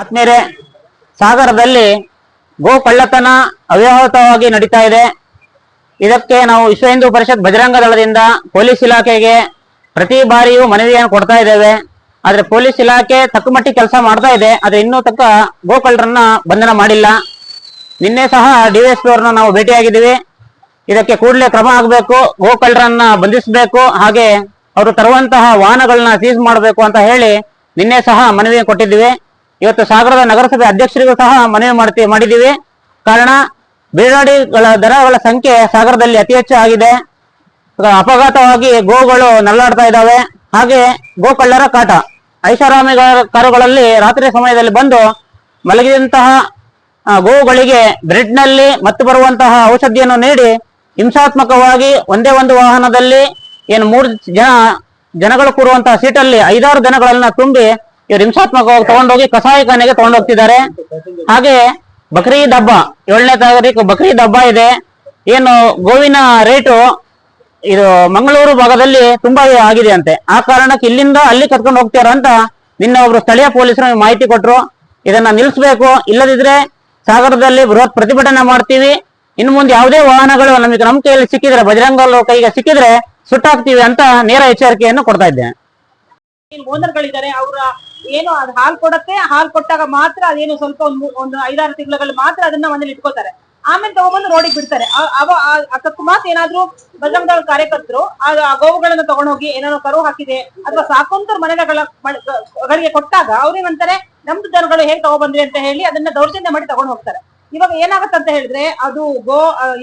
ಆತ್ಮೀಯರೇ, ಸಾಗರದಲ್ಲಿ ಗೋ ಕಳ್ಳತನ ಅವ್ಯಾಹತವಾಗಿ ನಡೀತಾ ಇದೆ. ಇದಕ್ಕೆ ನಾವು ವಿಶ್ವ ಹಿಂದೂ ಪರಿಷತ್ ಬಜರಂಗ ದಳದಿಂದ ಪೊಲೀಸ್ ಇಲಾಖೆಗೆ ಪ್ರತಿ ಬಾರಿಯೂ ಮನವಿಯನ್ನು ಕೊಡ್ತಾ ಇದ್ದೇವೆ. ಆದ್ರೆ ಪೊಲೀಸ್ ಇಲಾಖೆ ತಕ್ಕಮಟ್ಟಿ ಕೆಲಸ ಮಾಡ್ತಾ ಇದೆ. ಆದ್ರೆ ಇನ್ನೂ ತಕ್ಕ ಗೋ ಕಳ್ಳರನ್ನ ಬಂಧನ ಮಾಡಿಲ್ಲ. ನಿನ್ನೆ ಸಹ ಡಿಎಸ್ಪಿ ಅವ್ರನ್ನ ನಾವು ಭೇಟಿಯಾಗಿದ್ದೀವಿ. ಇದಕ್ಕೆ ಕೂಡಲೇ ಕ್ರಮ ಆಗಬೇಕು ಗೋ ಕಳ್ಳರನ್ನ ಬಂಧಿಸಬೇಕು, ಹಾಗೆ ಅವರು ತರುವಂತಹ ವಾಹನಗಳನ್ನ ಸೀಸ್ ಮಾಡಬೇಕು ಅಂತ ಹೇಳಿ ನಿನ್ನೆ ಸಹ ಮನವಿ ಕೊಟ್ಟಿದ್ದೀವಿ. ಇವತ್ತು ಸಾಗರದ ನಗರಸಭೆ ಅಧ್ಯಕ್ಷರಿಗೂ ಸಹ ಮನವಿ ಮಾಡ್ತೀವಿ ಮಾಡಿದ್ದೀವಿ. ಕಾರಣ, ಬೀಳಾಡಿಗಳ ದರಗಳ ಸಂಖ್ಯೆ ಸಾಗರದಲ್ಲಿ ಅತಿ ಹೆಚ್ಚು ಆಗಿದೆ. ಅಪಘಾತವಾಗಿ ಗೋಗಳು ನಲ್ಲಾಡ್ತಾ ಇದ್ದಾವೆ. ಹಾಗೆ ಗೋ ಕಳ್ಳರ ಕಾಟ. ಐಷಾರಾಮಿ ಕಾರುಗಳಲ್ಲಿ ರಾತ್ರಿ ಸಮಯದಲ್ಲಿ ಬಂದು ಮಲಗಿದಂತಹ ಗೋವುಗಳಿಗೆ ಬ್ರೆಡ್ನಲ್ಲಿ ಮತ್ತು ಬರುವಂತಹ ಔಷಧಿಯನ್ನು ನೀಡಿ ಹಿಂಸಾತ್ಮಕವಾಗಿ ಒಂದೇ ಒಂದು ವಾಹನದಲ್ಲಿ ಏನು ಮೂರು ಜನ ಜನಗಳು ಕೂರುವಂತಹ ಸೀಟಲ್ಲಿ ಐದಾರು ಜನಗಳನ್ನ ತುಂಬಿ ಇವರು ಹಿಂಸಾತ್ಮಕವಾಗಿ ತಗೊಂಡೋಗಿ ಕಸಾಯಿಖಾನೆಗೆ ತಗೊಂಡೋಗ್ತಿದ್ದಾರೆ. ಹಾಗೆ ಬಕ್ರೀದ್ ಹಬ್ಬ ಏಳನೇ ತಾರೀಕು ಬಕ್ರೀದ್ ಹಬ್ಬ ಇದೆ. ಏನು ಗೋವಿನ ರೇಟು ಇದು ಮಂಗಳೂರು ಭಾಗದಲ್ಲಿ ತುಂಬಾ ಆಗಿದೆ ಅಂತೆ. ಆ ಕಾರಣಕ್ಕೆ ಇಲ್ಲಿಂದ ಅಲ್ಲಿ ಕರ್ಕೊಂಡು ಹೋಗ್ತಾರ ಅಂತ ನಿನ್ನ ಒಬ್ರು ಸ್ಥಳೀಯ ಪೊಲೀಸರು ಮಾಹಿತಿ ಕೊಟ್ರು. ಇದನ್ನ ನಿಲ್ಲಿಸಬೇಕು. ಇಲ್ಲದಿದ್ರೆ ಸಾಗರದಲ್ಲಿ ಬೃಹತ್ ಪ್ರತಿಭಟನೆ ಮಾಡ್ತೀವಿ. ಇನ್ನು ಮುಂದೆ ಯಾವುದೇ ವಾಹನಗಳು ನಮಗೆ ನಮ್ಮ ಕೈಯಲ್ಲಿ ಸಿಕ್ಕಿದ್ರೆ ಬಜರಂಗ ಕೈಗೆ ಸಿಕ್ಕಿದ್ರೆ ಸುಟ್ಟಾಗ್ತೀವಿ ಅಂತ ನೇರ ಎಚ್ಚರಿಕೆಯನ್ನು ಕೊಡ್ತಾ ಇದ್ದೇನೆ. ಏನ್ ಅದು ಹಾಲ್ ಕೊಡತ್ತೆ, ಹಾಲ್ ಕೊಟ್ಟಾಗ ಮಾತ್ರ ಅದೇನು ಸ್ವಲ್ಪ ಒಂದು ಒಂದು ಐದಾರು ತಿಂಗಳಲ್ಲಿ ಮಾತ್ರ ಅದನ್ನ ಮನೇಲಿ ಇಟ್ಕೋತಾರೆ. ಆಮೇಲೆ ತಗೊಂಡ್ಬಂದು ರೋಡಿಗೆ ಬಿಡ್ತಾರೆ. ಅವ ಅಕಸ್ಮಾತ್ ಏನಾದ್ರೂ ಬಜರಂಗ ಕಾರ್ಯಕರ್ತರು, ಆ ಗೋವುಗಳನ್ನ ತಗೊಂಡೋಗಿ ಏನಾದ್ರು ಕರು ಹಾಕಿದೆ, ಅಥವಾ ಸಾಕೊಂತರ ಮನೆಗಳ ಗಳಿಗೆ ಕೊಟ್ಟಾಗ ಅವ್ರೇನಂತಾರೆ ನಮ್ದು ದನಗಳು ಹೇಗೆ ತಗೊಬಂದ್ರಿ ಅಂತ ಹೇಳಿ ಅದನ್ನ ದೌರ್ಜನ್ಯ ಮಾಡಿ ತಗೊಂಡು ಹೋಗ್ತಾರೆ. ಇವಾಗ ಏನಾಗತ್ತಂತ ಹೇಳಿದ್ರೆ, ಅದು ಗೋ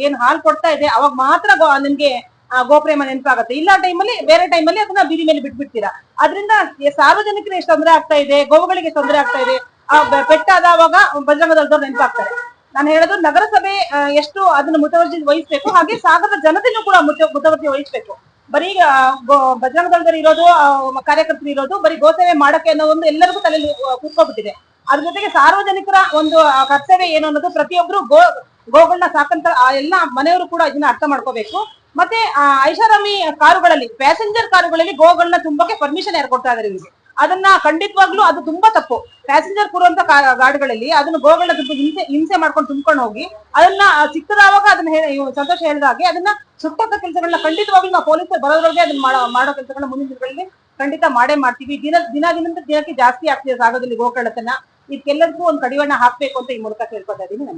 ಏನ್ ಹಾಲ್ ಕೊಡ್ತಾ ಇದೆ, ಅವಾಗ ಮಾತ್ರ ನಿಮ್ಗೆ ಗೋಪ್ರೇಮ ನೆನಪಾಗತ್ತೆ. ಇಲ್ಲ ಟೈಮಲ್ಲಿ ಬೇರೆ ಟೈಮಲ್ಲಿ ಅದನ್ನ ಬೀದಿ ಮೇಲೆ ಬಿಟ್ಬಿಡ್ತೀರಾ. ಅದರಿಂದ ಸಾರ್ವಜನಿಕರಿಗೆ ಎಷ್ಟು ತೊಂದರೆ ಆಗ್ತಾ ಇದೆ ಗೋವುಗಳಿಗೆ ತೊಂದರೆ ಆಗ್ತಾ ಇದೆ ಆ ಪೆಟ್ಟಾದವಾಗ ಬಜರಂಗ ದಳದವ್ರು ನೆನಪಾಗ್ತಾರೆ. ನಾನು ಹೇಳೋದು ನಗರಸಭೆ ಎಷ್ಟು ಅದನ್ನ ಮುತುವರ್ಜಿ ವಹಿಸ್ಬೇಕು ಹಾಗೆ ಸಾಗರದ ಜನತೆಯೂ ಕೂಡ ಮುತವರ್ಜಿ ವಹಿಸ್ಬೇಕು. ಬರೀ ಆ, ಬಜರಂಗ ಇರೋದು ಆ, ಕಾರ್ಯಕರ್ತರು ಇರೋದು ಬರೀ ಗೋಸೇವೆ ಮಾಡಕ್ಕೆ ಅನ್ನೋ ಒಂದು ಎಲ್ಲರಿಗೂ ತಲೆಯಲ್ಲಿ ಕೂತ್ಕೊಬಿಟ್ಟಿದೆ. ಅದ್ರ ಜೊತೆಗೆ ಸಾರ್ವಜನಿಕರ ಒಂದು ಆ, ಕರ್ತವ್ಯ ಏನು ಅನ್ನೋದು ಪ್ರತಿಯೊಬ್ರು ಗೋ ಗೋಗಳನ್ನ ಸಾಕಂತ ಆ ಎಲ್ಲ ಮನೆಯವರು ಕೂಡ ಇದನ್ನ ಅರ್ಥ ಮಾಡ್ಕೋಬೇಕು. ಮತ್ತೆ ಐಷಾರಾಮಿ ಕಾರುಗಳಲ್ಲಿ ಪ್ಯಾಸೆಂಜರ್ ಕಾರುಗಳಲ್ಲಿ ಗೋಗಳನ್ನ ತುಂಬಕ್ಕೆ ಪರ್ಮಿಷನ್ ಯಾರು ಕೊಡ್ತಾ ಇದಾರೆ ಇವರಿಗೆ? ಅದನ್ನ ಖಂಡಿತವಾಗ್ಲೂ ಅದು ತುಂಬಾ ತಪ್ಪು. ಪ್ಯಾಸೆಂಜರ್ ಕೂರುವಂತ ಗಾಡಿಗಳಲ್ಲಿ ಅದನ್ನ ಗೋಗಳನ್ನ ತುಂಬ ಹಿಂಸೆ ಹಿಂಸೆ ಮಾಡ್ಕೊಂಡು ತುಂಬ್ಕೊಂಡು ಹೋಗಿ, ಅದನ್ನ ಸಿಕ್ಕದಾವಾಗ ಅದನ್ನ ಸಂತೋಷ ಹೇಳಿದಾಗೆ ಅದನ್ನ ಸುಟ್ಟಂತ ಕೆಲಸಗಳನ್ನ ಖಂಡಿತವಾಗ್ಲೂ ನಾವು ಪೊಲೀಸರು ಬರೋದ್ರೊಳಗೆ ಅದನ್ನ ಮಾಡೋ ಕೆಲಸಗಳನ್ನ ಮುಂದಿನ ದಿನಗಳಲ್ಲಿ ಖಂಡಿತ ಮಾಡೇ ಮಾಡ್ತೀವಿ. ದಿನ ದಿನ ದಿನಕ್ಕೆ ಜಾಸ್ತಿ ಆಗ್ತಿದೆ ಸಾಗದಲ್ಲಿ ಗೋಕಳ್ಳತನ ಇದಕ್ಕೆಲ್ಲರಿಗೂ ಒಂದು ಕಡಿವಾಣ ಹಾಕ್ಬೇಕು ಅಂತ ಈ ಮೂಲಕ ಕೇಳ್ಕೊತಾ ಇದೀನಿ